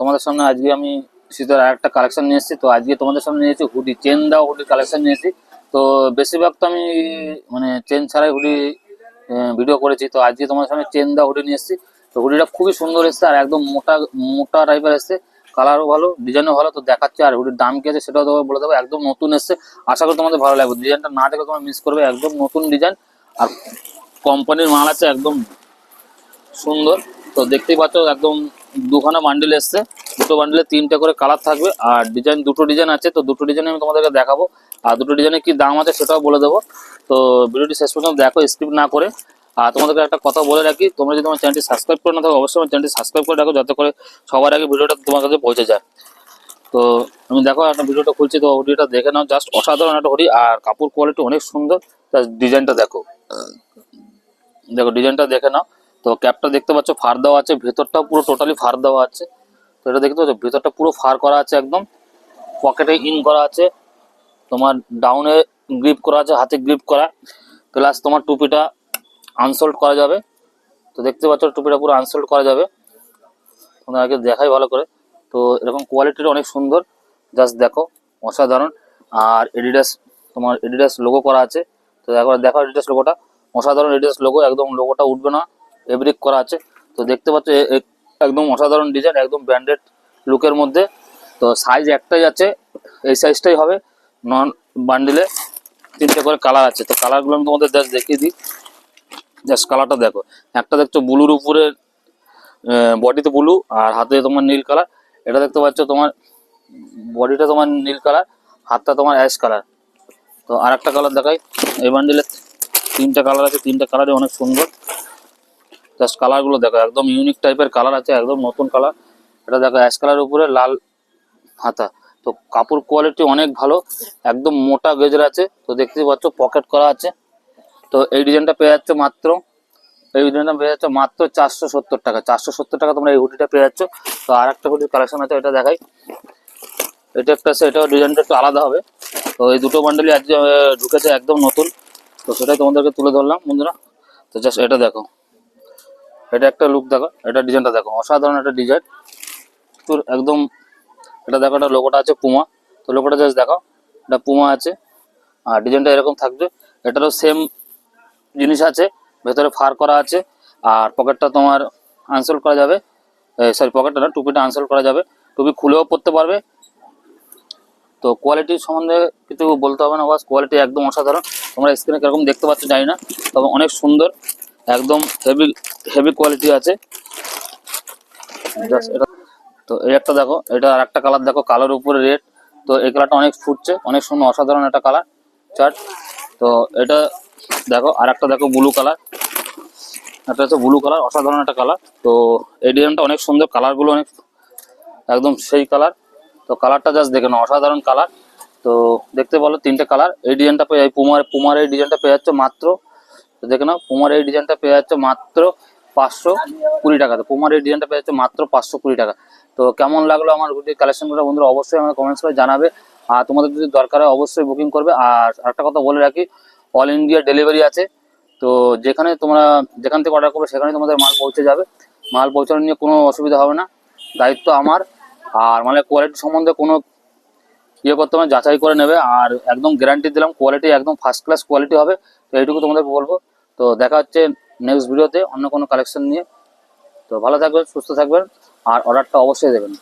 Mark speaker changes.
Speaker 1: তোমাদের সামনে আজকে আমি শীতের আর একটা কালেকশন নিয়ে এসেছি, তো আজকে তোমাদের সামনে নিয়ে এসেছি হুডি চেন দেওয়া হুডির কালেকশন নিয়ে এসেছি। তো বেশিরভাগ তো আমি মানে চেন ছাড়াই হুডি ভিডিও করেছি, তো আজকে তোমাদের সামনে চেন দেওয়া হুডি নিয়ে এসেছি। তো হুডিটা খুবই সুন্দর এসেছে আর একদম মোটা মোটা টাইপের এসেছে। কালারও ভালো ডিজাইনও ভালো, তো দেখাচ্ছে আর হুডির দাম কি আছে সেটাও তোমাকে বলে দেবো। একদম নতুন এসেছে, আশা করি তোমাদের ভালো লাগবে। ডিজাইনটা না দেখে তোমার মিস করবে, একদম নতুন ডিজাইন আর কোম্পানির মাল আছে একদম সুন্দর, তো দেখতেই পাচ্ছ একদম দুখানা বান্ডিল এসছে। দুটো বান্ডিলে তিনটে করে কালার থাকবে আর ডিজাইন দুটো ডিজাইন আছে, তো দুটো ডিজাইন আমি তোমাদেরকে দেখাবো। আর দুটো ডিজাইনের কি দাম আছে সেটাও বলে দেবো। তো ভিডিওটি শেষ পর্যন্ত দেখো স্কিপ না করে। আর তোমাদেরকে একটা কথা বলে রাখি, তোমরা যদি আমার চ্যানেলটি সাবস্ক্রাইব করে না থাকো, অবশ্যই আমার চ্যানেলটি সাবস্ক্রাইব করে রাখো, যাতে করে সবার আগে ভিডিওটা তোমার কাছে পৌঁছে যায়। তো আমি দেখো, একটা ভিডিওটা খুলছি, তো ভিডিওটা দেখে নাও। জাস্ট অসাধারণ একটা হরি আর কাপড় কোয়ালিটি অনেক সুন্দর। তার ডিজাইনটা দেখো। দেখো ডিজাইনটা দেখে নাও। তো ক্যাপটা দেখতে পাচ্ছ, ফার দেওয়া আছে, ভেতরটাও পুরো টোটালি ফার দেওয়া আছে। তো এটা দেখতে পাচ্ছ, ভেতরটা পুরো ফার করা আছে একদম। পকেটে ইন করা আছে, তোমার ডাউনে গ্রিপ করা আছে, হাতে গ্রিপ করা। প্লাস তোমার টুপিটা আনসোল্ড করা যাবে। তো দেখতে পাচ্ছ, টুপিটা পুরো আনসোল্ড করা যাবে। তোমরা আগে দেখাই ভালো করে। তো এরকম কোয়ালিটিটা অনেক সুন্দর। জাস্ট দেখো, অসাধারণ। আর এডিডাস তোমার এডিডাস লোগো করা আছে। তো একবার দেখো এডিডাস লোগোটা অসাধারণ এডিডাস লোগো একদম লোগোটা উঠবে না। ফেব্রিক করা আছে। তো দেখতে পাচ্ছ একদম অসাধারণ ডিজাইন একদম ব্র্যান্ডেড লুকের মধ্যে। তো সাইজ একটাই আছে, এই সাইজটাই হবে। নন বান্ডিলে তিনটে করে কালার আছে। তো কালারগুলো আমি তোমাদের জাস্ট দেখিয়ে দিই। জাস্ট কালারটা দেখো। একটা দেখছ ব্লুর উপরে বডিতে ব্লু আর হাতে তোমার নীল কালার এটা দেখতে পাচ্ছ তোমার বডিটা তোমার নীল কালার হাতটা তোমার অ্যাশ কালার তো আর একটা কালার দেখাই। এই বান্ডিলে তিনটা কালার আছে, তিনটা কালারই অনেক সুন্দর। জাস্ট কালারগুলো দেখো, একদম ইউনিক টাইপের কালার আছে, একদম নতুন কালার এটা দেখো অ্যাশ কালারের উপরে লাল হাতা। তো কাপড় কোয়ালিটি অনেক ভালো, একদম মোটা গেজের আছে। তো দেখতেই পাচ্ছ পকেট করা আছে। তো এই ডিজাইনটা পেয়ে যাচ্ছ মাত্র, এই ডিজাইনটা পেয়ে যাচ্ছ মাত্র চারশো সত্তর টাকা। চারশো সত্তর টাকা তোমরা এই হুডিটা পেয়ে যাচ্ছ। তো আর একটা হুডির কালেকশন আছে, এটা দেখাই। এটা একটা আছে, এটাও ডিজাইনটা একটু আলাদা হবে। তো এই দুটো বান্ডেলই আজকে ঢুকেছে একদম নতুন। তো সেটাই তোমাদেরকে তুলে ধরলাম, বন্ধুরা। তো জাস্ট এটা দেখো। এটা একটা লুক দেখো, এটা ডিজাইনটা দেখো, অসাধারণ একটা ডিজাইন তোর একদম, এটা দেখো, এটা লোগোটা আছে পুমা তো লোগোটা জাস্ট দেখো, এটা পুমা আছে। আর ডিজাইনটা এরকম থাকবে, এটারও সেম জিনিস আছে, ভেতরে ফার করা আছে, আর পকেটটা তোমার আনসোল করা যাবে। সরি পকেটটা না, টুপিটা আনসোল করা যাবে। টুপি খুলেও পরতে পারবে। তো কোয়ালিটি সম্বন্ধে কিছু বলতে হবে না, বাস কোয়ালিটি একদম অসাধারণ। তোমরা স্ক্রিনে কীরকম দেখতে পাচ্ছ জানি না, তবে অনেক সুন্দর, একদম হেভি হেভি কোয়ালিটি আছে। তো এই একটা দেখো, এটা আর একটা কালার দেখো কালার উপরে রেড তো এই কালারটা অনেক ফুটছে, অনেক সুন্দর, অসাধারণ একটা কালার চার্ট তো এটা দেখো, আর একটা দেখো ব্লু কালার একটা হচ্ছে ব্লু কালার অসাধারণ একটা কালার তো এই ডিজাইনটা অনেক সুন্দর কালারগুলো অনেক একদম সেই কালার তো কালারটা জাস্ট দেখে নাও, অসাধারণ কালার তো দেখতে বলো, তিনটে কালার এই ডিজাইনটা পেয়ে পুমার পুমার এই ডিজাইনটা পেয়ে যাচ্ছে মাত্র। দেখে নাও পুমার এই ডিজাইনটা পেয়ে যাচ্ছে মাত্র পাঁচশো কুড়ি টাকাতে পুমার এই ডিজাইনটা পেয়ে যাচ্ছে মাত্র পাঁচশো কুড়ি টাকা। তো কেমন লাগল আমার কালেকশনগুলো বন্ধুরা অবশ্যই আমাকে কমেন্টস করে জানাবে। আর তোমাদের যদি দরকার হয় অবশ্যই বুকিং করবে। আর একটা কথা বলে রাখি অল ইন্ডিয়া ডেলিভারি আছে। তো যেখানে তোমরা, যেখান থেকে অর্ডার করবে সেখানে তোমাদের মাল পৌঁছে যাবে। মাল পৌঁছানো নিয়ে কোনো অসুবিধা হবে না। দায়িত্ব আমার। আর মানে কোয়ালিটি সম্বন্ধে কোনো ইয়ে করতে হবে যাচাই করে নেবে। আর একদম গ্যারান্টি দিলাম কোয়ালিটি একদম ফার্স্ট ক্লাস কোয়ালিটি হবে। তো এইটুকু তোমাদের বলব। তো দেখা হচ্ছে নেক্সট ভিডিওতে অন্য কোনো কালেকশন নিয়ে। তো ভালো থাকবেন, সুস্থ থাকবেন, আর অর্ডারটা অবশ্যই দেবেন।